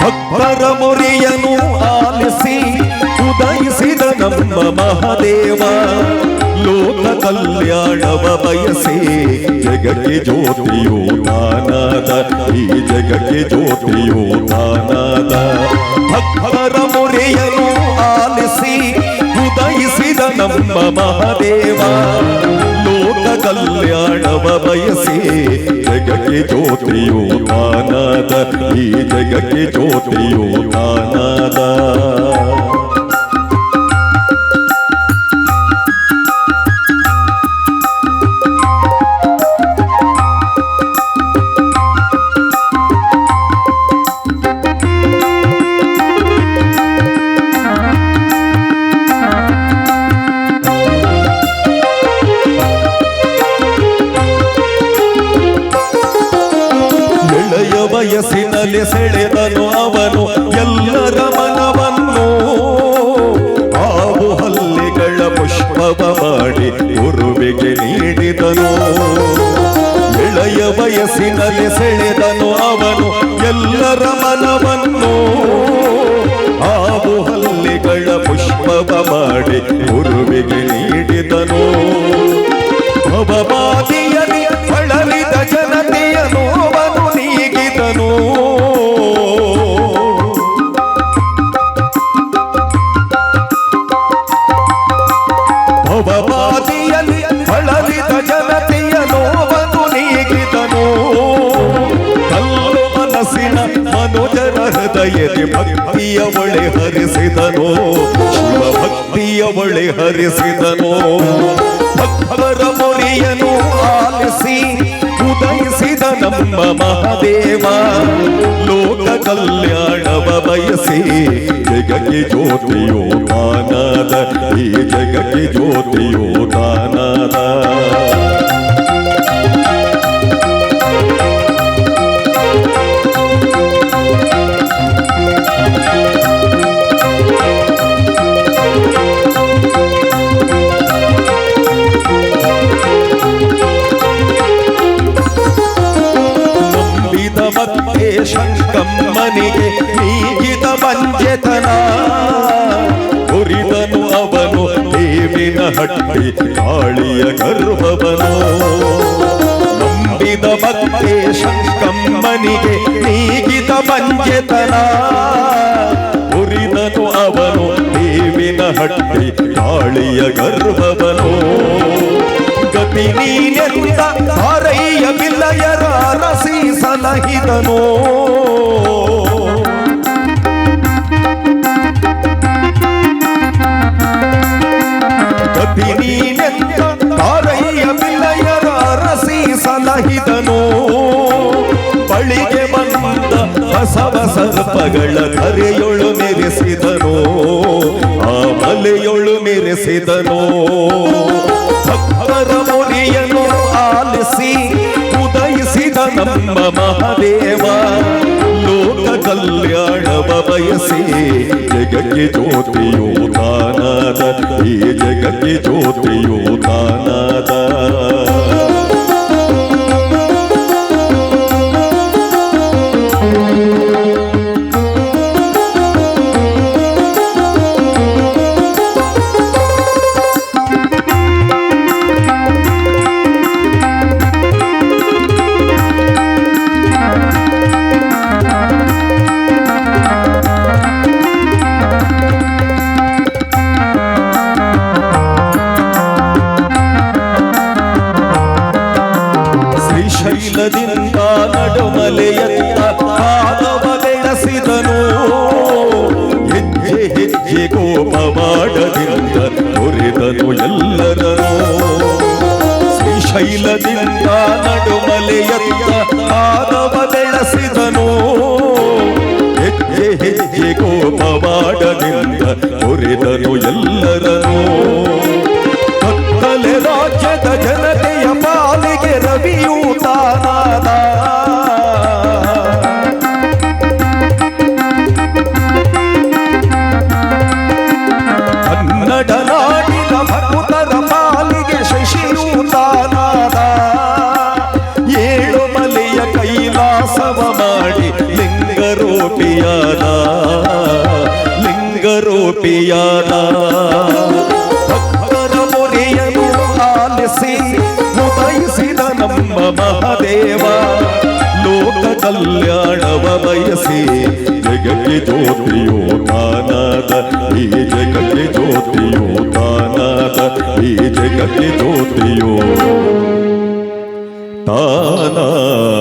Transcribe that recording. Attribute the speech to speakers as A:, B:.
A: ಭಕ್ತರ ಮೊರೆಯನು ಆಲಿಸಿ ಉದಯಿಸಿದ ನಮ್ಮ ಮಹಾದೇವ ಲೋಕ ಕಲ್ಯಾಣವ ಬಯಸಿ ಜಗಕ್ಕೆ ಜ್ಯೋತಿಯು ತಾನಾದ ಈ ಜಗಕ್ಕೆ ಜ್ಯೋತಿಯು ತಾನಾದ ಭಕ್ತರ ಮೊರೆಯನು ಆಲಿಸಿ ಉದಯಿಸಿದ ನಮ್ಮ ಮಹಾದೇವ ಲೋಕ ಕಲ್ಯಾಣವ ಬಯಸಿ ಜಗಕ್ಕೆ ಜ್ಯೋತಿಯು ತಾನಾದ ಈ ಜಗಕ್ಕೆ ಜ್ಯೋತಿಯು ತಾನಾದ ವಯಸ್ಸಿನಲ್ಲಿ ಸೆಳೆದನು ಅವನು ಎಲ್ಲರ ಮನವನ್ನು ಹಾವು ಹಲ್ಲಿಗಳ ಪುಷ್ಪವ ಮಾಡಿ ಗುರುವಿಗೆ ನೀಡಿದನು. ಎಳೆಯ ವಯಸ್ಸಿನಲ್ಲಿ ಸೆಳೆದನು ಅವನು ಎಲ್ಲರ ಮನವನ್ನು ಹೃದಯದಿ ಭಕ್ತಿಯ ಒಳೆ ಹರಿಸಿದನು ಶಿವ ಭಕ್ತಿಯ ಒಳೆ ಹರಿಸಿದನು ಭಕ್ತರ ಮೊರೆಯನು ಆಲಿಸಿ ಉದಯಿಸಿದ ನಮ್ಮ ಮಹಾದೇವ ಲೋಕ ಕಲ್ಯಾಣವ ಬಯಸಿ ಜಗಕ್ಕೆ ಜ್ಯೋತಿಯೋ ತಾನಾದ ಈ ಜಗಕ್ಕೆ ಜ್ಯೋತಿಯೋ ತಾನಾದ ಶಂಕಮ್ಮನಿಗೆ ನೀಗಿದ ಮಂಜೆತನ. ಹುರಿದನು ಅವನು ದೇವಿನ ಹಟ್ಟಿ, ಕಾಳಿಯ ಗರ್ಭವನು. ನಂಬಿದ ಭಕ್ತೇಶ ಶಂಕಮ್ಮನಿಗೆ ನೀಗಿದ ಮಂಜೆತನ. ಹುರಿದನು ಅವನು ದೇವಿನ ಹಟ್ಟಿ, ಕಾಳಿಯ ಗರ್ಭವನು. ಗತಿ ನೀನೆಂದ ಹಾರೈಯ ಬಿಲ್ಲಯರ ರಸಿ ಸಲಹಿದನು. ಗತಿ ನೀನೆಂದ ಹಾರಯ್ಯ ಬಿಲ್ಲಯರ ರಸಿ ಸಲಹಿದನು. ಬಳಿಗೆ ಬಂದ ಬಸವ ಸರ್ಪಗಳ ಕರೆಯೊಳು ಮೆರೆಸಿದನು ಆ ಮಲೆಯೊಳು ಮೆರೆಸಿದನು ಭಕ್ತರ ಮುನಿಯನ್ನು ಆಲಿಸಿ ಉದಯಿಸಿದ ನಮ್ಮ ಮಹಾದೇವ. ಲೋಕ ಕಲ್ಯಾಣವ ಬಯಸಿ ಜಗಕ್ಕೆ ಜ್ಯೋತಿಯೋ ತಾನಾದ ಈ ಜಗಕ್ಕೆ ಜ್ಯೋತಿಯೋ ತಾನಾದ ಹೆಜ್ಜೆ ಗೋಪವಾಡದಿಂದ ಮುರಿದನು ಎಲ್ಲರನು ಶ್ರೀಶೈಲದಿಂದ ನಡುಮಲೆಯತ್ತ ಪಾದವ ಬೆಳೆಸಿದನು. ಹೆಜ್ಜೆ ಹೆಜ್ಜೆ ಗೋಪವಾಡದಿಂದ ಮುರಿದನು ಎಲ್ಲರನು ನಡೆನಾಡಿದ ಭಕ್ತರ ಪಾಲಿಗೆ ಶಶಿಯೂತನಾದ ಏಳು ಮಲೆಯ ಕೈಲಾಸವ ಮಾಡಿ ಲಿಂಗರೂಪಿಯಾದ. ಲಿಂಗರೂಪಿಯಾದ. ಭಕ್ತರ ಮುರಿಯನು ಆಲಿಸಿ ಉದಯಿಸಿದ ನಮ್ಮ ಮಹಾದೇವ. ಲೋಕ ಕಲ್ಯಾಣವ ಬಯಸಿ ಜಗಕ್ಕೆ ಜ್ಯೋತಿಯೋ ಕಾನ ತಾನಾದ ಈ ಜಗಕ್ಕೆ ಜ್ಯೋತಿಯೋ ತಾನಾದ ಈ ಜಗಕ್ಕೆ ಜ್ಯೋತಿಯೋ ತಾನಾದ